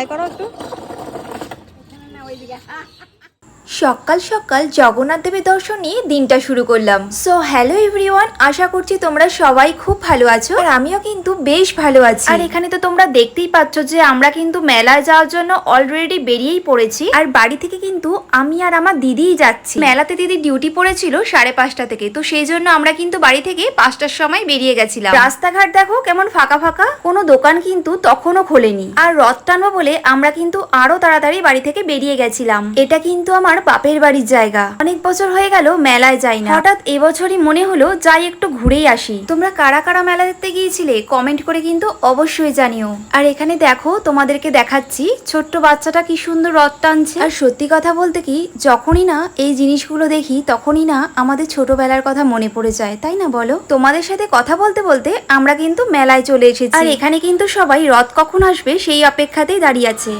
High করো একটু সকাল সকাল জগন্নাথ দেবের দর্শন নিয়ে দিনটা শুরু করলাম। সো হ্যালো এভরিওয়ান আশা করছি তোমরা সবাই খুব ভালো আছো আর আমিও কিন্তু বেশ ভালো আছি। আর এখানে তো তোমরা দেখতেই পাচ্ছ যে আমরা কিন্তু মেলায় যাওয়ার জন্য অলরেডি বেরিয়েই পড়েছি। আর বাড়ি থেকে কিন্তু আমি আর আমার দিদিই যাচ্ছি। মেলাতে দিদি ডিউটি পড়েছিল সাড়ে পাঁচটা থেকে। তো সেই জন্য আমরা কিন্তু বাড়ি থেকে পাঁচটার সময় বেরিয়ে গেছিলাম। রাস্তাঘাট দেখো কেমন ফাঁকা ফাঁকা। কোনো দোকান কিন্তু তখনও খোলেনি। আর রথ টানবো বলে আমরা কিন্তু আরও তাড়াতাড়ি বাড়ি থেকে বেরিয়ে গেছিলাম। এটা কিন্তু আমার বাপের বাড়ির জায়গা। অনেক বছর হয়ে গেল মেলায় যাই না। হঠাৎ এবছরই মনে হলো যাই একটু ঘুরেই আসি। তোমরা কারা কারা মেলা দেখতে গিয়েছিলে? কমেন্ট করে কিন্তু অবশ্যই জানিও। আর এখানে দেখো, তোমাদেরকে দেখাচ্ছি, ছোট্ট বাচ্চাটা কি সুন্দর রথ টানছে। আর সত্যি কথা বলতে কি, যখনই না এই জিনিসগুলো দেখি, তখনই না আমাদের ছোটবেলার কথা মনে পড়ে যায়। তাই না বলো? তোমাদের সাথে কথা বলতে বলতে আমরা কিন্তু মেলায় চলে এসেছি। আর এখানে কিন্তু সবাই রথ কখন আসবে সেই অপেক্ষাতেই দাঁড়িয়ে আছে।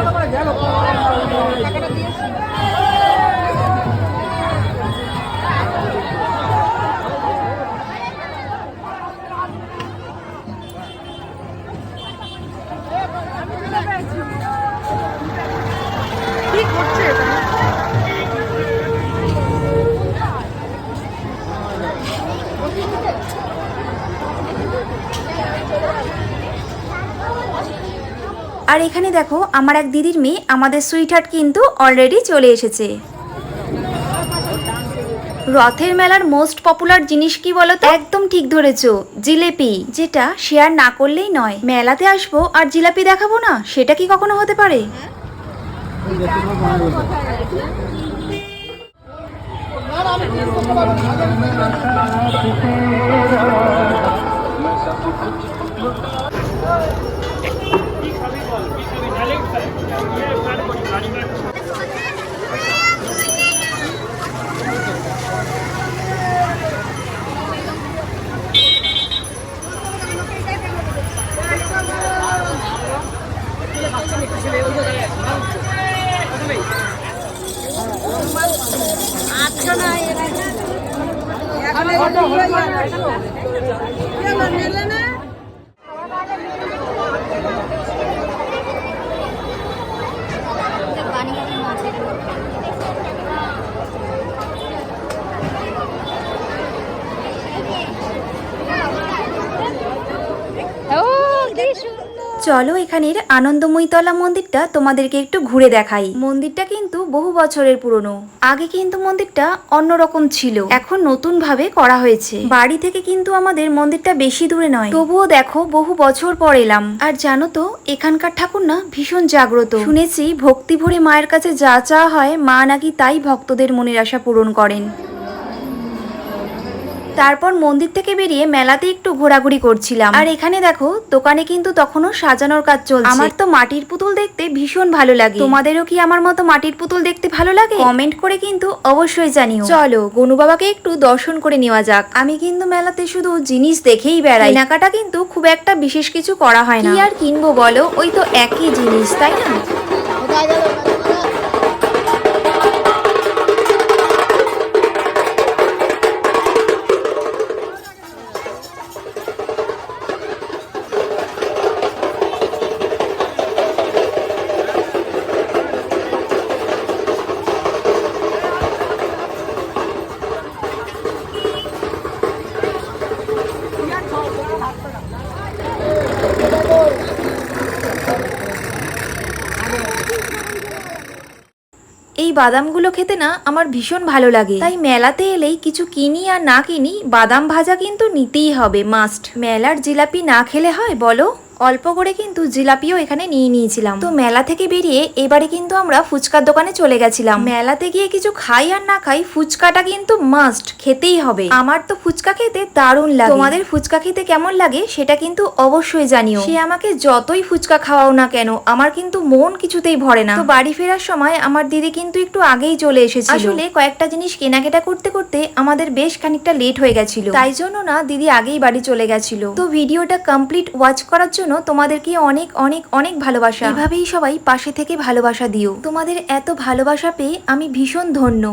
কি আর এখানে দেখো, আমার এক দিদির মেয়ে আমাদের সুইট হার্ট কিন্তু অলরেডি চলে এসেছে। রথের মেলার মোস্ট পপুলার জিনিস কি বলতো? একদম ঠিক ধরেছো, জিলেপি, যেটা শেয়ার না করলেই নয়। মেলাতে আসব আর জিলাপি দেখাবো না, সেটা কি কখনো হতে পারে? ও কি সুন্দর চলো এখানের আনন্দময়ীতলা মন্দিরটা তোমাদেরকে একটু ঘুরে দেখাই। মন্দিরটা কিন্তু বহু বছরের পুরনো। আগে কিন্তু মন্দিরটা অন্যরকম ছিল। এখন নতুন ভাবে করা হয়েছে। বাড়ি থেকে কিন্তু আমাদের মন্দিরটা বেশি দূরে নয়। তবুও দেখো, বহু বছর পর এলাম। আর জানো তো, এখানকার ঠাকুর না ভীষণ জাগ্রত। শুনেছি ভক্তি ভরে মায়ের কাছে যা চাওয়া হয়, মা নাকি তাই ভক্তদের মনের আশা পূরণ করেন। তারপর মন্দির থেকে বেরিয়ে মেলাতে একটু ঘোরাঘুরি করছিলাম। আর এখানে দেখো দোকানে কিন্তু তখনও সাজানোর কাজ চলছে। আমার তো মাটির পুতুল দেখতে ভীষণ ভালো লাগে। তোমাদেরও কি আমার মতো মাটির পুতুল দেখতে ভালো লাগে? কমেন্ট করে কিন্তু অবশ্যই জানিও। চলো গনু বাবাকে একটু দর্শন করে নেওয়া যাক। আমি কিন্তু মেলাতে শুধু জিনিস দেখেই বেড়াই। কেনাকাটা কিন্তু খুব একটা বিশেষ কিছু করা হয় না। কি আর কিনবো বলো? ওই তো একই জিনিস তাই না? এই বাদামগুলো খেতে না আমার ভীষণ ভালো লাগে। তাই মেলাতে এলেই কিছু কিনি আর না কিনি বাদাম ভাজা কিন্তু নিতেই হবে, মাস্ট। মেলার জিলাপি না খেলে হয়, বলো? অল্প করে কিন্তু জিলাপিও এখানে নিয়ে নিয়েছিলাম। তো মেলা থেকে বেরিয়ে এবারে কিন্তু আমরা ফুচকার দোকানে চলে গেছিলাম। মেলাতে গিয়ে কিছু খাই আর না খাই ফুচকাটা কিন্তু মাস্ট খেতেই হবে। আমার তো ফুচকা খেতে দারুণ লাগে। তোমাদের ফুচকা খেতে কেমন লাগে সেটা কিন্তু অবশ্যই জানিও। সে আমাকে যতই ফুচকা খাওয়াও না কেন, আমার কিন্তু মন কিছুতেই ভরে না। তো বাড়ি ফেরার সময় আমার দিদি কিন্তু একটু আগেই চলে এসেছিল। আসলে কয়েকটা জিনিস কেনাকাটা করতে করতে আমাদের বেশ খানিকটা লেট হয়ে গেছিল। তাই জন্য না দিদি আগেই বাড়ি চলে গেছিল। তো ভিডিওটা কমপ্লিট ওয়াচ করার জন্য তোমাদেরকে অনেক অনেক অনেক ভালোবাসা। এভাবেই সবাই পাশে থেকে ভালোবাসা দিও। তোমাদের এত ভালোবাসা পেয়ে আমি ভীষণ ধন্য।